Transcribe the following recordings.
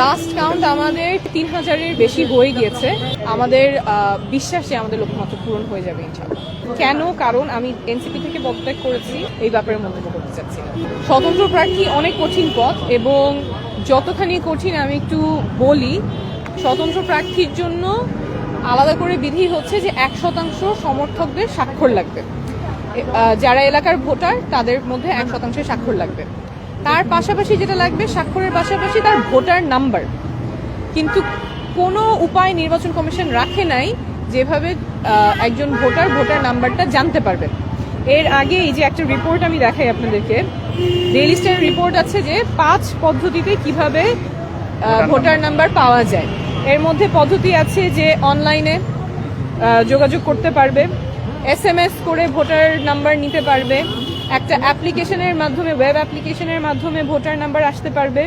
Last count আমাদের তিন হাজারের বেশি হয়ে গিয়েছে। আমাদের বিশ্বাসে আমাদের লক্ষ্যমাত্রা পূরণ হয়ে যাবে কেন? কারণ আমি এনসিপি থেকে পদত্যাগ করেছি, এই ব্যাপারে মন্তব্য করতে চাচ্ছি স্বতন্ত্র প্রার্থী অনেক কঠিন পথ এবং যতখানি কঠিন আমি একটু বলি, স্বতন্ত্র প্রার্থীর জন্য আলাদা করে বিধি হচ্ছে যে এক শতাংশ সমর্থকদের স্বাক্ষর লাগবে। যারা এলাকার ভোটার, তাদের মধ্যে এক শতাংশের স্বাক্ষর লাগবে। তার পাশাপাশি যেটা লাগবে স্বাক্ষরের পাশাপাশি তার ভোটার নাম্বার। কিন্তু কোনো উপায় নির্বাচন কমিশন রাখে নাই যেভাবে একজন ভোটার ভোটার নাম্বারটা জানতে পারবেন এর আগে এই যে একটা রিপোর্ট আমি দেখাই আপনাদেরকে ডেইলি স্টার রিপোর্ট আছে যে পাঁচ পদ্ধতিতে কীভাবে ভোটার নাম্বার। পাওয়া যায়। এর মধ্যে পদ্ধতি আছে যে অনলাইনে যোগাযোগ করতে পারবে এস এম এস করে ভোটার নাম্বার নিতে পারবে একটা অ্যাপ্লিকেশনের মাধ্যমে ওয়েব অ্যাপ্লিকেশনের মাধ্যমে ভোটার নাম্বার আসতে পারবে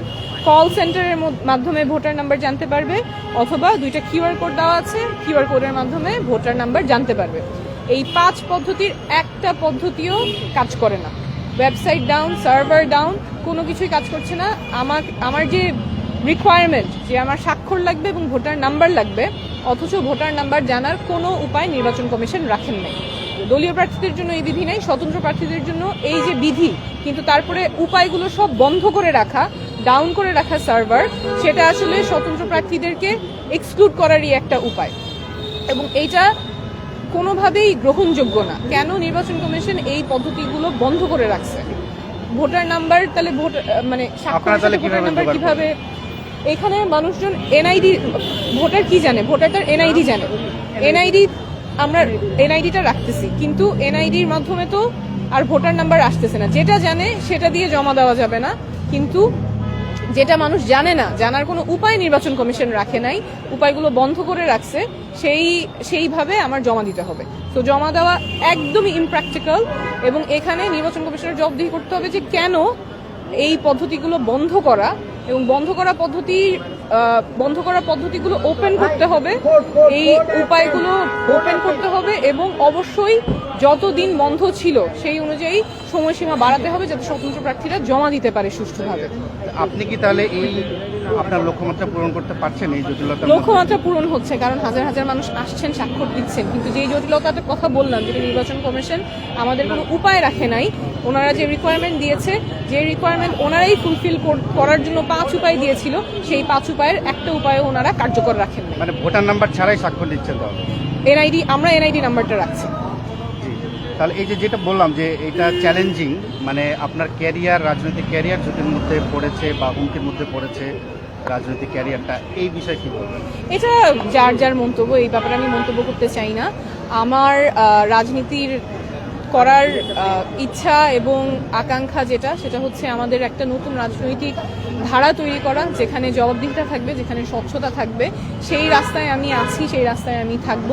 কল সেন্টারের মাধ্যমে ভোটার নাম্বার জানতে পারবে, অথবা দুইটা কিউআর কোড দেওয়া আছে কিউআর কোডের মাধ্যমে ভোটার নাম্বার জানতে পারবে। এই পাঁচ পদ্ধতির একটা পদ্ধতিও কাজ করে না। ওয়েবসাইট ডাউন সার্ভার ডাউন কোনো কিছুই কাজ করছে না। আমার আমার যে রিকোয়ারমেন্ট যে আমার স্বাক্ষর লাগবে এবং ভোটার নাম্বার লাগবে, অথচ ভোটার নাম্বার জানার কোনো উপায় নির্বাচন কমিশন রাখেন নাই। দলীয় প্রার্থীদের জন্য এই বিধি নেই স্বতন্ত্র প্রার্থীদের জন্য এই যে বিধি কিন্তু তারপরে উপায়গুলো সব বন্ধ করে রাখা ডাউন করে রাখা সার্ভার সেটা আসলে স্বতন্ত্র প্রার্থীদেরকে এক্সক্লুড করারই একটা উপায়। এবং এইটা কোনোভাবেই গ্রহণযোগ্য না। কেন নির্বাচন কমিশন এই পদ্ধতিগুলো বন্ধ করে রাখছে? ভোটার নাম্বার তাহলে ভোট মানে ভোটার নাম্বার কীভাবে এখানে মানুষজন এনআইডি ভোটার কি জানে? ভোটার তার এনআইডি জানে। এনআইডি আমরা এনআইডিটা রাখতেছি। কিন্তু এনআইডির মাধ্যমে তো আর ভোটার নাম্বার আসতেছে না। যেটা জানে সেটা দিয়ে জমা দেওয়া যাবে না। কিন্তু যেটা মানুষ জানে না, জানার কোনো উপায় নির্বাচন কমিশন রাখে নাই, উপায়গুলো বন্ধ করে রাখছে, সেই, সেইভাবে আমার জমা দিতে হবে। তো জমা দেওয়া একদমই ইমপ্র্যাকটিক্যাল এবং এখানে নির্বাচন কমিশনের জবাবদিহি করতে হবে যে কেন এই পদ্ধতিগুলো বন্ধ করা এবং বন্ধ করা পদ্ধতি বন্ধ করার পদ্ধতিগুলো ওপেন করতে হবে। এই উপায়গুলো ওপেন করতে হবে এবং অবশ্যই যতদিন বন্ধ ছিল সেই অনুযায়ী সময়সীমা বাড়াতে হবে যাতে স্বতন্ত্র প্রার্থীরা জমা দিতে পারে সুষ্ঠুভাবে। আপনি কি তাহলে এই আপনার লক্ষ্যমাত্রা পূরণ করতে পারছেন এই জটিলতা লক্ষ্যমাত্রা পূরণ হচ্ছে কারণ হাজার হাজার মানুষ আসছেন স্বাক্ষর দিচ্ছেন। কিন্তু যেই জটিলতাটার কথা বললাম যেটা নির্বাচন কমিশন আমাদের কোনো উপায় রাখে নাই ওনারা যে রিকোয়ারমেন্ট দিয়েছে যে রিকোয়ারমেন্ট ওনারাই ফুলফিল করার জন্য পাঁচ উপায় দিয়েছিল সেই পাঁচ উপায়ের একটা উপায় ওনারা কার্যকর রাখেন মানে ভোটার নাম্বার ছাড়াই স্বাক্ষর দিচ্ছেন এনআইডি আমরা এনআইডি নাম্বারটা রাখছি। তাহলে এই যে যেটা বললাম যে এটা চ্যালেঞ্জিং মানে আপনার ক্যারিয়ার রাজনৈতিক ক্যারিয়ার ঝুঁকির মধ্যে পড়েছে বা হুমকির মধ্যে পড়েছে রাজনৈতিক ক্যারিয়ারটা এই বিষয়ে কি বলবেন? এটা যার যার মন্তব্য এই ব্যাপারে আমি মন্তব্য করতে চাই না। আমার রাজনীতির করার ইচ্ছা এবং আকাঙ্ক্ষা যেটা, সেটা হচ্ছে আমাদের একটা নতুন রাজনৈতিক ধারা তৈরি করা, যেখানে জবাবদিহিতা থাকবে, যেখানে স্বচ্ছতা থাকবে। সেই রাস্তায় আমি আছি, সেই রাস্তায় আমি থাকব।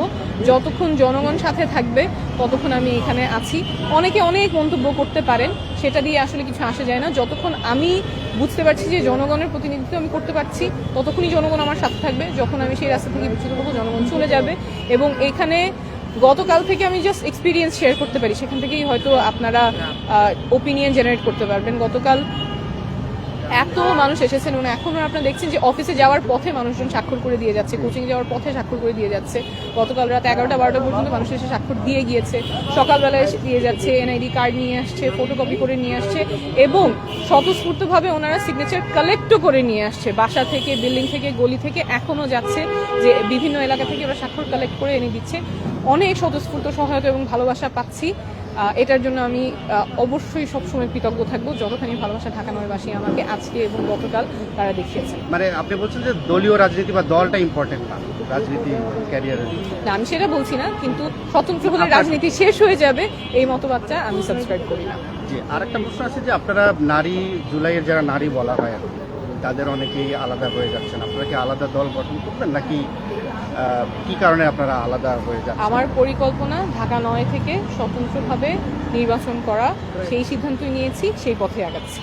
যতক্ষণ জনগণ সাথে থাকবে, ততক্ষণ আমি এখানে আছি। অনেকে অনেক মন্তব্য করতে পারেন, সেটা দিয়ে আসলে কিছু আসে যায় না। যতক্ষণ আমি বুঝতে পারছি যে জনগণের প্রতিনিধিত্ব আমি করতে পারছি, ততক্ষণই জনগণ আমার সাথে থাকবে। যখন আমি সেই রাস্তা থেকে বিচ্যুত হব, জনগণ চলে যাবে এবং এখানে গতকাল থেকে আমি জাস্ট এক্সপিরিয়েন্স শেয়ার করতে পারি। সেখান থেকেই হয়তো আপনারা ওপিনিয়ন জেনারেট করতে পারবেন। গতকাল এত মানুষ এসেছেন এবং এখনও আপনারা দেখছেন যে অফিসে যাওয়ার পথে মানুষজন স্বাক্ষর করে দিয়ে যাচ্ছে কোচিং যাওয়ার পথে স্বাক্ষর করে দিয়ে যাচ্ছে। গতকাল রাত এগারোটা, বারোটা পর্যন্ত মানুষ এসে স্বাক্ষর দিয়ে গিয়েছে। সকালবেলা এসে দিয়ে যাচ্ছে এনআইডি কার্ড নিয়ে আসছে ফটোকপি করে নিয়ে আসছে এবং স্বতঃস্ফূর্তভাবে ওনারা সিগনেচার কালেক্টও করে নিয়ে আসছে। বাসা থেকে বিল্ডিং থেকে, গলি থেকে এখনও যাচ্ছে যে বিভিন্ন এলাকা থেকে ওরা স্বাক্ষর কালেক্ট করে এনে দিচ্ছে। অনেক স্বতঃস্ফূর্ত সহায়তা এবং ভালোবাসা পাচ্ছি। এটার জন্য আমি অবশ্যই সবসময় কৃতজ্ঞ থাকব। যতখানি ভালোবাসা ঢাকা নয়বাসী আমাকে আজকে এবং গতকাল তারা দেখিয়েছেন। মানে আপনি বলছেন যে দলীয় রাজনীতি বা দলটা ইম্পর্টেন্ট না রাজনীতি ক্যারিয়ারের না আমি সেটা বলছি না কিন্তু স্বতন্ত্র হলে রাজনীতি শেষ হয়ে যাবে এই মতবাদটা আমি সাবস্ক্রাইব করি না। জি আরেকটা প্রশ্ন আছে যে আপনারা নারী জুলাইয়ের যারা নারী বলা হয় তাদের অনেকেই আলাদা হয়ে যাচ্ছেন। আপনারা কি আলাদা দল গঠন করবেন নাকি কি কারণে আপনারা আলাদা হয়ে যান আমার পরিকল্পনা ঢাকা নয় থেকে স্বতন্ত্রভাবে নির্বাচন করা, সেই সিদ্ধান্তই নিয়েছি, সেই পথে আগাচ্ছি।